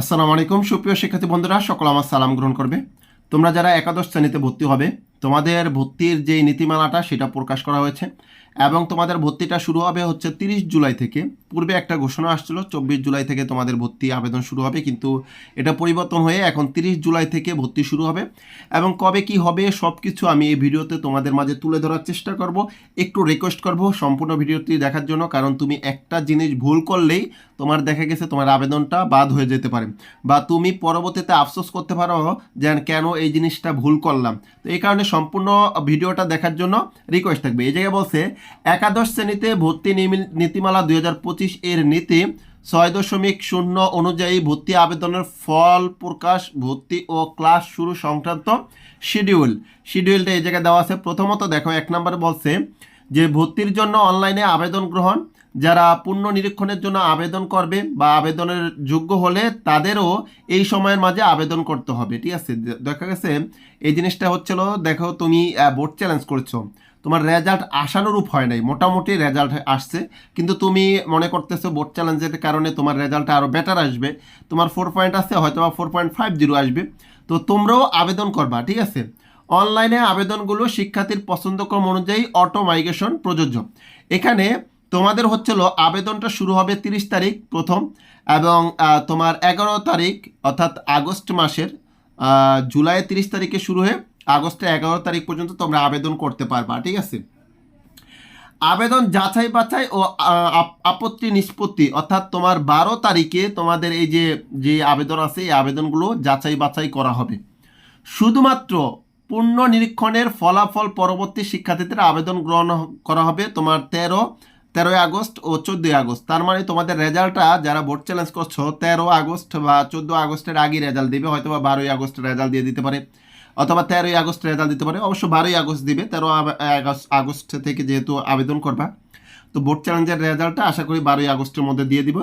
আসসালামু আলাইকুম, সুপ্রিয় শিক্ষার্থী বন্ধুরা, সকল আমার সালাম গ্রহণ করবে। তোমরা যারা একাদশ শ্রেণীতে ভর্তি হবে তোমাদের ভর্তির যে নীতিমালাটা সেটা প্রকাশ করা হয়েছে এবং তোমাদের ভর্তিটা শুরু হবে হচ্ছে তিরিশ জুলাই থেকে। পূর্বে একটা ঘোষণা আসছিল, চব্বিশ জুলাই থেকে তোমাদের ভর্তি আবেদন শুরু হবে, কিন্তু এটা পরিবর্তন হয়ে এখন তিরিশ জুলাই থেকে ভর্তি শুরু হবে এবং কবে কি হবে সব কিছু আমি এই ভিডিওতে তোমাদের মাঝে তুলে ধরার চেষ্টা করব। একটু রিকোয়েস্ট করব সম্পূর্ণ ভিডিওটি দেখার জন্য, কারণ তুমি একটা জিনিস ভুল করলেই তোমার দেখা গেছে তোমার আবেদনটা বাদ হয়ে যেতে পারে বা তুমি পরবর্তীতে আফসোস করতে পারো যে কেন এই জিনিসটা ভুল করলাম। তো এই কারণে সম্পূর্ণ ভিডিওটা দেখার জন্য রিকোয়েস্ট থাকবে। এই জায়গায় বলছে, একাদশ শ্রেণীতে ভর্তি নীতিমালা দুই হাজার পঁচিশ এর নীতি ছয় দশমিক শূন্য অনুযায়ী ভর্তি আবেদনের ফল প্রকাশ, ভর্তি ও ক্লাস শুরু সংক্রান্ত শিডিউল। শিডিউলটা এই জায়গায় দেওয়া আছে। প্রথমত দেখো, এক নম্বরে বলছে যে, ভর্তির জন্য অনলাইনে আবেদন গ্রহণ যারা পূর্ণ নিরীক্ষণের জন্য আবেদন করবে বা আবেদনের যোগ্য হলে তাদেরও এই সময়ের মাঝে আবেদন করতে হবে, ঠিক আছে? দেখা গেছে, এই জিনিসটা হচ্ছিল, দেখো তুমি বোর্ড চ্যালেঞ্জ করছ। তোমার রেজাল্ট আশানুরূপ হয় নাই, মোটামুটি রেজাল্ট আসছে। কিন্তু তুমি মনে করতেছো বোর্ড চ্যালেঞ্জের কারণে তোমার রেজাল্টটা আরও বেটার আসবে। তোমার ফোর পয়েন্ট আছে হয়তো বা ফোর পয়েন্ট ফাইভ জিরো আসবে। তো তোমরাও আবেদন করবা, ঠিক আছে? অনলাইনে আবেদনগুলো শিক্ষার্থীর পছন্দক্রম অনুযায়ী অটো মাইগ্রেশন প্রযোজ্য। এখানে তোমাদের হচ্ছিল আবেদনটা শুরু হবে তিরিশ তারিখ প্রথম এবং তোমার এগারো তারিখ অর্থাৎ আগস্ট মাসের জুলাই তিরিশ তারিখে শুরু হয়ে আগস্টের এগারো তারিখ পর্যন্ত তোমরা আবেদন করতে পারবা, ঠিক আছে? আবেদন যাচাই বাছাই ও আপ- আপত্তি নিষ্পত্তি, অর্থাৎ তোমার বারো তারিখে তোমাদের এই যে যে আবেদন আছে, এই আবেদনগুলো যাচাই বাছাই করা হবে। শুধুমাত্র পূর্ণ নিরীক্ষণের ফলাফল পরবর্তী শিক্ষার্থীদের আবেদন গ্রহণ করা হবে তোমার তেরো তেরোই আগস্ট ও চোদ্দোই আগস্ট। তার মানে তোমাদের রেজাল্টটা যারা বোর্ড চ্যালেঞ্জ করছ, তেরো আগস্ট বা চোদ্দ আগস্টের আগে রেজাল্ট দিবে হয়তো বা বারোই আগস্ট রেজাল্ট দিয়ে দিতে পারে। অথবা তেরোই আগস্ট রেজাল্ট দিতে পারে, অবশ্য বারোই আগস্ট দিবে, তেরো আগস্ট থেকে যেহেতু আবেদন করবা। তো বোর্ড চ্যালেঞ্জের রেজাল্টটা আশা করি বারোই আগস্টের মধ্যে দিয়ে দিব।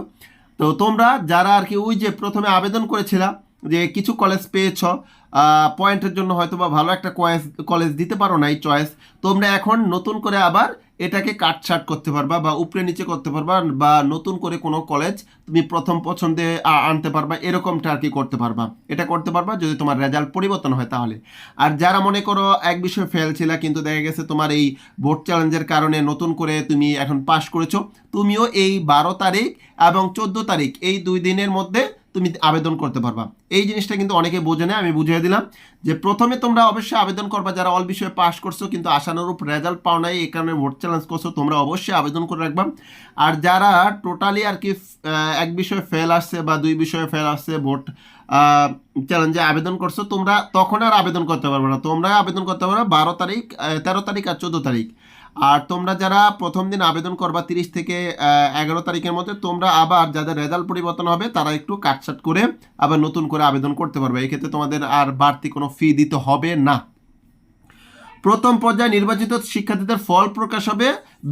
তো তোমরা যারা আর কি ওই যে প্রথমে আবেদন করেছিলা যে কিছু কলেজ পেয়েছ পয়েন্টের জন্য হয়তো বা ভালো একটা কয়েস কলেজ দিতে পারো নাই চয়েস তোমরা এখন নতুন করে আবার এটাকে কাটছাট করতে পারবা বা উপরে নিচে করতে পারবা বা নতুন করে কোনো কলেজ তুমি প্রথম পছন্দে আনতে পারবা, এরকমটা আর কি করতে পারবা। এটা করতে পারবা যদি তোমার রেজাল্ট পরিবর্তন হয় তাহলে। আর যারা মনে করো এক বিষয়ে ফেল ছিল, কিন্তু দেখা গেছে তোমার এই বোর্ড চ্যালেঞ্জের কারণে নতুন করে তুমি এখন পাশ করেছ, তুমিও এই বারো তারিখ এবং চোদ্দ তারিখ, এই দুই দিনের মধ্যে তুমি আবেদন করতে পারবা। এই জিনিসটা কিন্তু অনেকে বোঝে না, আমি বুঝিয়ে দিলাম যে প্রথমে তোমরা অবশ্যই আবেদন করবা, যারা অল বিষয়ে পাস করছ কিন্তু আশানুরূপ রেজাল্ট পাও নাই, এই কারণে ভোট চ্যালেঞ্জ করছ, তোমরা অবশ্যই আবেদন করে রাখবা। আর যারা টোটালি আর কি এক বিষয়ে ফেল আসছে বা দুই বিষয়ে ফেল আসছে ভোট চ্যালেঞ্জে আবেদন করছ, তোমরা তখন আর আবেদন করতে পারবে না। তোমরা আবেদন করতে পারবে বারো তারিখ তেরো তারিখ আর চোদ্দ তারিখ। আর তোমরা যারা প্রথম দিন আবেদন করবা তিরিশ থেকে এগারো তারিখের মধ্যে, তোমরা আবার যাদের রেজাল্ট পরিবর্তন হবে, তারা একটু কাটছাট করে আবার নতুন করে আবেদন করতে পারবে। এক্ষেত্রে তোমাদের আর বাড়তি কোনো ফি দিতে হবে না। প্রথম পর্যায়ে নির্বাচিত শিক্ষার্থীদের ফল প্রকাশ হবে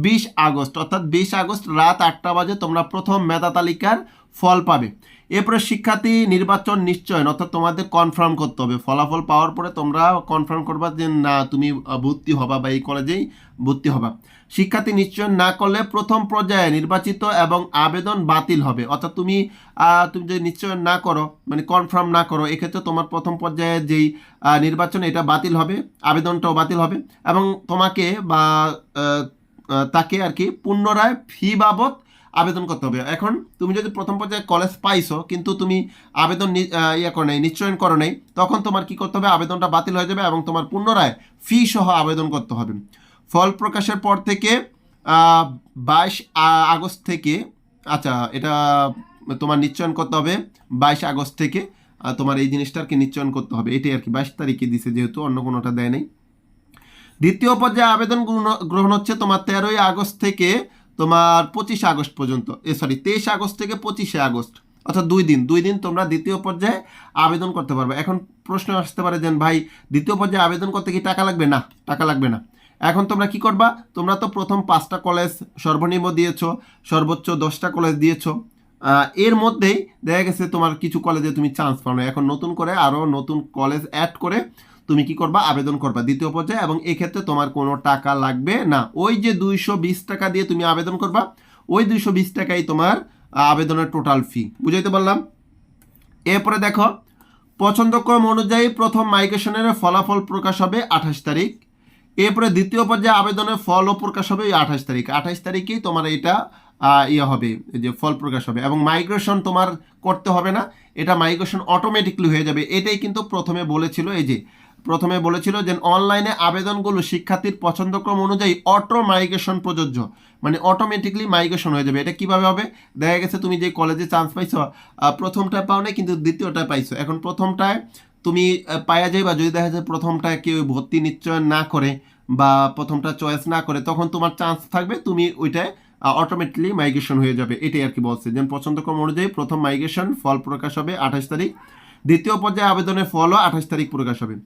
বিশ আগস্ট। অর্থাৎ বিশ আগস্ট রাত আটটা বাজে তোমরা প্রথম মেধা তালিকার ফল পাবে। এরপরে শিক্ষার্থী নির্বাচন নিশ্চয়ন, অর্থাৎ তোমাদের কনফার্ম করতে হবে। ফলাফল পাওয়ার পরে তোমরা কনফার্ম করবা যে না, তুমি ভর্তি হবা বা এই কলেজেই ভর্তি হবা। শিক্ষার্থী নিশ্চয়ন না করলে প্রথম পর্যায়ে নির্বাচিত এবং আবেদন বাতিল হবে। অর্থাৎ তুমি তুমি যদি নিশ্চয়ন না করো মানে কনফার্ম না করো, এক্ষেত্রে তোমার প্রথম পর্যায়ে যেই নির্বাচন, এটা বাতিল হবে, আবেদনটাও বাতিল হবে এবং তোমাকে বা তাকে আর কি পুনরায় ফি বাবদ আবেদন করতে হবে। এখন তুমি যদি প্রথম পর্যায়ে কলেজ পাইছো, কিন্তু তুমি আবেদন ইয়ে করো নাই, নিশ্চয়ন করো নাই, তখন তোমার কি করতে হবে? আবেদনটা বাতিল হয়ে যাবে এবং তোমার পুনরায় ফি সহ আবেদন করতে হবে। ফল প্রকাশের পর থেকে বাইশ আগস্ট থেকে আচ্ছা এটা তোমার নিশ্চয়ন করতে হবে বাইশ আগস্ট থেকে তোমার এই জিনিসটা আর কি নিশ্চয়ন করতে হবে। এটাই আর কি, বাইশ তারিখে দিছে যেহেতু, অন্য কোনোটা দেয় নাই। দ্বিতীয় পর্যায়ে আবেদন গ্রহণ- হচ্ছে তোমার তেরোই আগস্ট থেকে তোমার পঁচিশে আগস্ট পর্যন্ত, এ সরি তেইশে আগস্ট থেকে পঁচিশে আগস্ট, অর্থাৎ দুই দিন দুই দিন তোমরা দ্বিতীয় পর্যায়ে আবেদন করতে পারবে। এখন প্রশ্ন আসতে পারে যে, ভাই, দ্বিতীয় পর্যায়ে আবেদন করতে কি টাকা লাগবে? না, টাকা লাগবে না। এখন তোমরা কি করবা? তোমরা তো প্রথম পাঁচটা কলেজ সর্বনিম্ন দিয়েছ, সর্বোচ্চ দশটা কলেজ দিয়েছ। এর মধ্যেই দেখা গেছে তোমার কিছু কলেজে তুমি চান্স পাও না এখন নতুন করে আরও নতুন কলেজ অ্যাড করে তুমি কি করবা? আবেদন করবা। দ্বিতীয় পর্যায়ে এবং এক্ষেত্রে তোমার কোনো টাকা লাগবে না। ওই যে দুইশো বিশ টাকা দিয়ে তুমি আবেদন করবা, ওই দুইশো বিশ টাকাই তোমার আবেদনের টোটাল ফি বুঝাইতে পারলাম? এরপরে দেখো, পছন্দক্রম অনুযায়ী প্রথম মাইগ্রেশনের ফলাফল প্রকাশ হবে আঠাশ তারিখ। এরপরে দ্বিতীয় পর্যায়ে আবেদনের ফলও প্রকাশ হবে এই আঠাশ তারিখ। আঠাশ তারিখেই তোমার এটা ইয়ে হবে, এই যে ফল প্রকাশ হবে এবং মাইগ্রেশন তোমার করতে হবে না। এটা মাইগ্রেশন অটোমেটিকলি হয়ে যাবে। এটাই কিন্তু প্রথমে বলেছিল এই যে প্রথমে বলেছিল যে অনলাইনে আবেদনগুলো শিক্ষার্থীর পছন্দক্রম অনুযায়ী অটো মাইগ্রেশন প্রযোজ্য। মানে অটোমেটিকলি মাইগ্রেশন হয়ে যাবে। এটা কীভাবে হবে? দেখা গেছে তুমি যে কলেজে চান্স পাইছো প্রথমটা পাও নাই, কিন্তু দ্বিতীয়টায় পাইছো। এখন প্রথমটায় তুমি পাওয়া যায় বা যদি দেখা যায় প্রথমটায় কেউ ভর্তি নিশ্চয় না করে বা প্রথমটা চয়েস না করে, তখন তোমার চান্স থাকবে তুমি ওইটায় অটোমেটিকলি মাইগ্রেশন হয়ে যাবে। এটাই আর কি বলছে। যেমন পছন্দক্রম অনুযায়ী প্রথম মাইগ্রেশন ফল প্রকাশ হবে আঠাশ তারিখ। দ্বিতীয় পর্যায়ে আবেদনের ফলও আঠাশ তারিখ প্রকাশ হবে।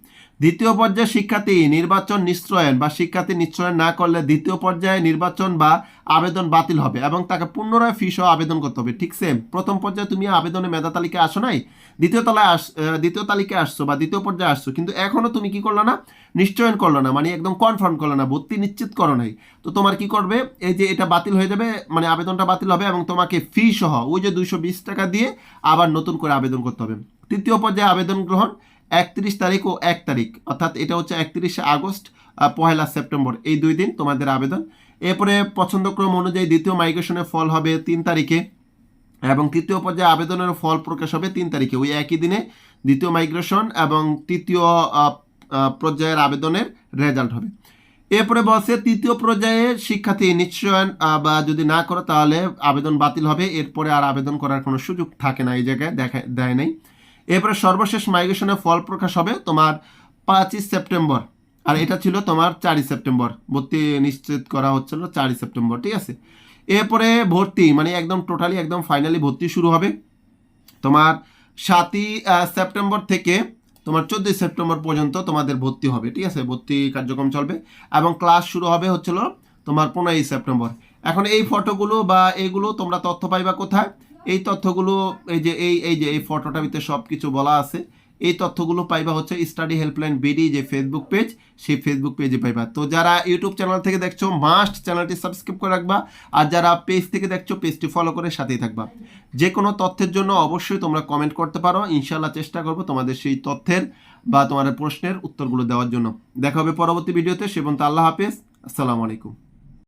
দ্বিতীয় পর্যায়ে শিক্ষার্থী নির্বাচন নিশ্চয়ন বা শিক্ষার্থী নিশ্চয়ন না করলে দ্বিতীয় পর্যায়ে নির্বাচন বা আবেদন বাতিল হবে এবং তাকে পুনরায় ফি সহ আবেদন করতে হবে। ঠিক সেম প্রথম পর্যায়ে তুমি আবেদনে মেধা তালিকায় আসো নাই? দ্বিতীয় তলায় আস দ্বিতীয় তালিকায় আসছো বা দ্বিতীয় পর্যায়ে আসছো, কিন্তু এখনও তুমি কি করল না? নিশ্চয়ন করল না মানে একদম কনফার্ম করল না, ভর্তি নিশ্চিত করো নাই। তো তোমার কি করবে? এই যে এটা বাতিল হয়ে যাবে মানে আবেদনটা বাতিল হবে এবং তোমাকে ফি সহ ওই যে দুইশো বিশ টাকা দিয়ে আবার নতুন করে আবেদন করতে হবে। তৃতীয় পর্যায়ে আবেদন গ্রহণ একত্রিশ তারিখ ও এক তারিখ। অর্থাৎ এটা হচ্ছে একত্রিশে আগস্ট পহেলা সেপ্টেম্বর। এই দুই দিন তোমাদের আবেদন। এরপরে পছন্দক্রম অনুযায়ী দ্বিতীয় মাইগ্রেশনের ফল হবে তিন তারিখে এবং তৃতীয় পর্যায়ে আবেদনের ফল প্রকাশ হবে তিন তারিখে। ওই একই দিনে দ্বিতীয় মাইগ্রেশন এবং তৃতীয় পর্যায়ের আবেদনের রেজাল্ট হবে। এরপরে বলছে, তৃতীয় পর্যায়ে শিক্ষার্থী নিশ্চয়ন বা যদি না করো তাহলে আবেদন বাতিল হবে। এরপরে আর আবেদন করার কোনো সুযোগ থাকে না। এই জায়গায় দেখা, দেয় নাই। এরপরে সর্বশেষ মাইগ্রেশনের ফল প্রকাশ হবে তোমার পাঁচই সেপ্টেম্বর। আর এটা ছিল তোমার চারই সেপ্টেম্বর। ভর্তি নিশ্চিত করা হচ্ছিল চারই সেপ্টেম্বর, ঠিক আছে? এরপরে ভর্তি মানে একদম টোটালি একদম ফাইনালি ভর্তি শুরু হবে। তোমার সাতই সেপ্টেম্বর থেকে তোমার চোদ্দোই সেপ্টেম্বর পর্যন্ত তোমাদের ভর্তি হবে, ঠিক আছে? ভর্তি কার্যক্রম চলবে এবং ক্লাস শুরু হবে হচ্ছিল তোমার পনেরোই সেপ্টেম্বর। এখন এই ফটোগুলো বা এইগুলো তোমরা তথ্য পাইবা কোথায়? এই তথ্যগুলো, এই যে, এই এই যে, এই ফটোটার ভিতরে সব কিছু বলা আছে, এই তথ্যগুলো পাইবা হচ্ছে স্টাডি হেল্পলাইন বিডি যে ফেসবুক পেজ সেই ফেসবুক পেজে পাইবা। তো যারা ইউটিউব চ্যানেল থেকে দেখছ মাস্ট চ্যানেলটি সাবস্ক্রাইব করে রাখবা, আর যারা পেজ থেকে দেখছ পেজটি ফলো করে সাথেই থাকবা। যে কোনো তথ্যের জন্য অবশ্যই তোমরা কমেন্ট করতে পারো ইনশাল্লাহ চেষ্টা করব তোমাদের সেই তথ্যের বা তোমাদের প্রশ্নের উত্তরগুলো দেওয়ার জন্য। দেখা হবে পরবর্তী ভিডিওতে সেবন্ত আল্লাহ হাফেজ, আসসালামু আলাইকুম।